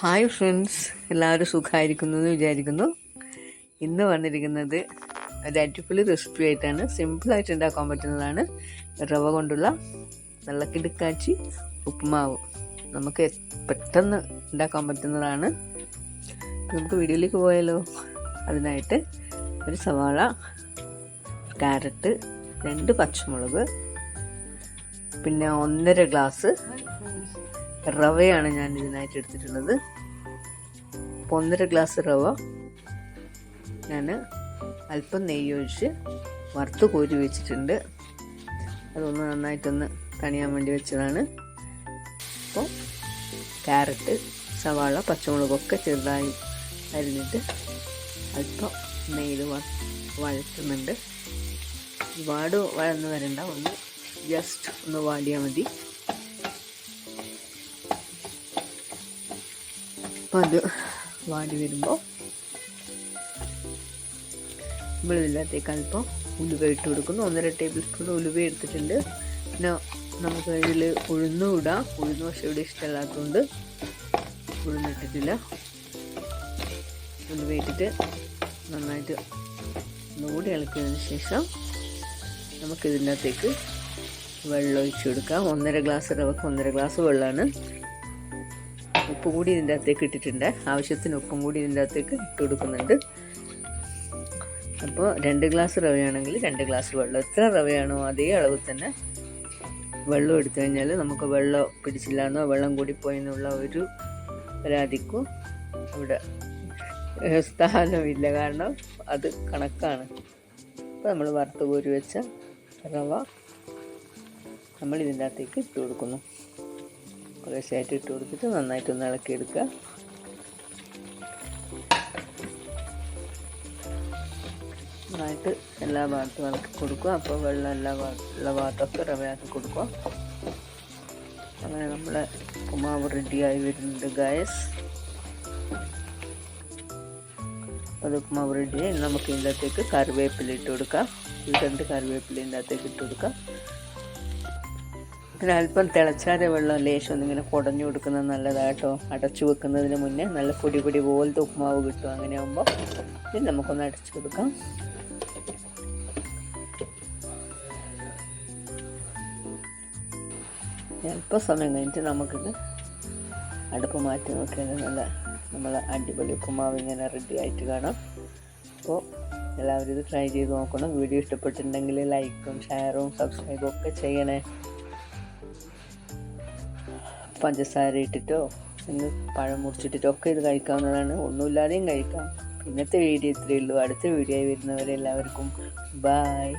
Hi friends എല്ലാവരും സുഖമായിരിക്കുന്നു എന്ന് വിചാരിക്കുന്നു. ഇന്ന് വന്നിരിക്കുന്നത് ഒരു അടിപൊളി റെസിപ്പി ആയിട്ടാണ് സിമ്പിളായിട്ട് ഉണ്ടാക്കാൻ പറ്റുന്നതാണ്. റവ കൊണ്ടുള്ള നല്ല കിടുക്കാച്ചി ഉപ്പുമാവ് നമുക്ക് പെട്ടെന്ന് ഉണ്ടാക്കാൻ പറ്റുന്നതാണ്. നമുക്ക് വീഡിയോയിലേക്ക് പോയാലോ? അതിനായിട്ട് ഒരു സവാള ക്യാരറ്റ് രണ്ട് പച്ചമുളക് പിന്നെ ഒന്നര ഗ്ലാസ് റവയാണ് ഞാൻ ഇതിനായിട്ട് എടുത്തിട്ടുള്ളത്. ഒന്നര ഗ്ലാസ് റവ ഞാൻ അല്പം നെയ്യ് ഒഴിച്ച് വറുത്ത് കോരി വെച്ചിട്ടുണ്ട്. അതൊന്ന് നന്നായിട്ടൊന്ന് തണിയാൻ വേണ്ടി വെച്ചതാണ്. അപ്പോൾ ക്യാരറ്റ് സവാള പച്ചമുളകൊക്കെ ചെറുതായി അരിഞ്ഞിട്ട് അല്പം നെയ്ത് വഴറ്റുന്നുണ്ട്. ഒരുപാട് വഴന്ന് വരണ്ട ഒന്ന് ജസ്റ്റ് ഒന്ന് വാടിയാൽ മതി. അപ്പം അത് വാടി വരുമ്പോൾ വെളിവില്ലാത്തേക്ക് അല്പം ഉലുവ ഇട്ട് കൊടുക്കുന്നു. ഒന്നര ടേബിൾ സ്പൂൺ ഉലുവ എടുത്തിട്ടുണ്ട്. പിന്നെ നമുക്ക് ഇതിൽ ഉഴുന്നും ഇടാം. ഉഴുന്ന് പക്ഷേ ഇവിടെ ഇഷ്ടമല്ലാത്തതുകൊണ്ട് ഉഴുന്നിട്ടിട്ടില്ല. ഉലുവ ഇട്ടിട്ട് നന്നായിട്ട് ഒന്നുകൂടി ഇളക്കിയതിന് ശേഷം നമുക്കിതിന്റെ അകത്തേക്ക് വെള്ളം ഒഴിച്ചു കൊടുക്കാം. ഒന്നര ഗ്ലാസ് റവക്ക് ഒന്നര ഗ്ലാസ് വെള്ളമാണ് ഉപ്പ് കൂടി ഇതിന്റെ അകത്തേക്ക് ഇട്ടിട്ടുണ്ട്. ആവശ്യത്തിന് ഉപ്പും കൂടി ഇതിന്റെ അകത്തേക്ക് ഇട്ട് കൊടുക്കുന്നുണ്ട്. അപ്പോൾ രണ്ട് ഗ്ലാസ് റവയാണെങ്കിൽ രണ്ട് ഗ്ലാസ് വെള്ളം. എത്ര റവയാണോ അതേ അളവ് തന്നെ വെള്ളം എടുത്തു കഴിഞ്ഞാൽ നമുക്ക് വെള്ളം പിടിച്ചില്ല എന്നോ വെള്ളം കൂടിപ്പോയി എന്നുള്ള ഒരു പരാതിക്കും ഇവിടെ സ്ഥാനമില്ല. കാരണം അത് കണക്കാണ്. അപ്പോൾ നമ്മൾ വറുത്ത് കോരി വെച്ച റവ നമ്മൾ ഇതിന്റെ അകത്തേക്ക് ഇട്ട് കൊടുക്കുന്നു. കുറേശ്ശായിട്ട് ഇട്ട് കൊടുത്തിട്ട് നന്നായിട്ടൊന്ന് ഇളക്കിയെടുക്കുക നന്നായിട്ട് എല്ലാ ഭാഗത്തും ഇളക്കി കൊടുക്കുക. അപ്പോൾ വെള്ളം എല്ലാ എല്ലാ ഭാഗത്തൊക്കെ റവയാക്കി കൊടുക്കുക. അങ്ങനെ നമ്മളെ ഉപ്പുമാവ് റെഡിയായി വരുന്നുണ്ട് ഗായസ് അത് ഉപ്പുമാവ് റെഡിയായി നമുക്ക് ഇതിന്റെ അകത്തേക്ക് കറിവേപ്പില ഇട്ട് കൊടുക്കാം. രണ്ട് കറിവേപ്പില ഇതിന്റെ അകത്തേക്ക് ഇട്ട് കൊടുക്കാം. പിന്നെ അല്പം തിളച്ചാതെ വെള്ളം ലേശം ഒന്നിങ്ങനെ കുടഞ്ഞു കൊടുക്കുന്നത് നല്ലതാട്ടോ. അടച്ചു വെക്കുന്നതിന് മുന്നേ നല്ല പൊടി പൊടി പോലത്തെ ഉപ്പുമാവ് കിട്ടും. അങ്ങനെ ആകുമ്പോൾ ഇത് നമുക്കൊന്ന് അടച്ചു കൊടുക്കാം. അല്പം സമയം കഴിഞ്ഞിട്ട് നമുക്കിത് അടുപ്പ് മാറ്റി നോക്കിയാൽ നല്ല നമ്മൾ അടിപൊളി ഉപ്പുമാവ് ഇങ്ങനെ റെഡി ആയിട്ട് കാണാം. അപ്പോൾ എല്ലാവരും ഇത് ട്രൈ ചെയ്ത് നോക്കണം. വീഡിയോ ഇഷ്ടപ്പെട്ടിട്ടുണ്ടെങ്കിൽ ലൈക്കും ഷെയറും സബ്സ്ക്രൈബും ഒക്കെ ചെയ്യണേ. പഞ്ചസാര ഇട്ടിട്ടോ ഒന്ന് പഴം മുറിച്ചിട്ടിട്ടോ ഒക്കെ ഇത് കഴിക്കാവുന്നതാണ്. ഒന്നുമില്ലാതെയും കഴിക്കാം. ഇന്നത്തെ വീഡിയോ ഇത്രയേ ഉള്ളൂ. അടുത്ത വീഡിയോ വരുന്നവരെ എല്ലാവർക്കും ബായ്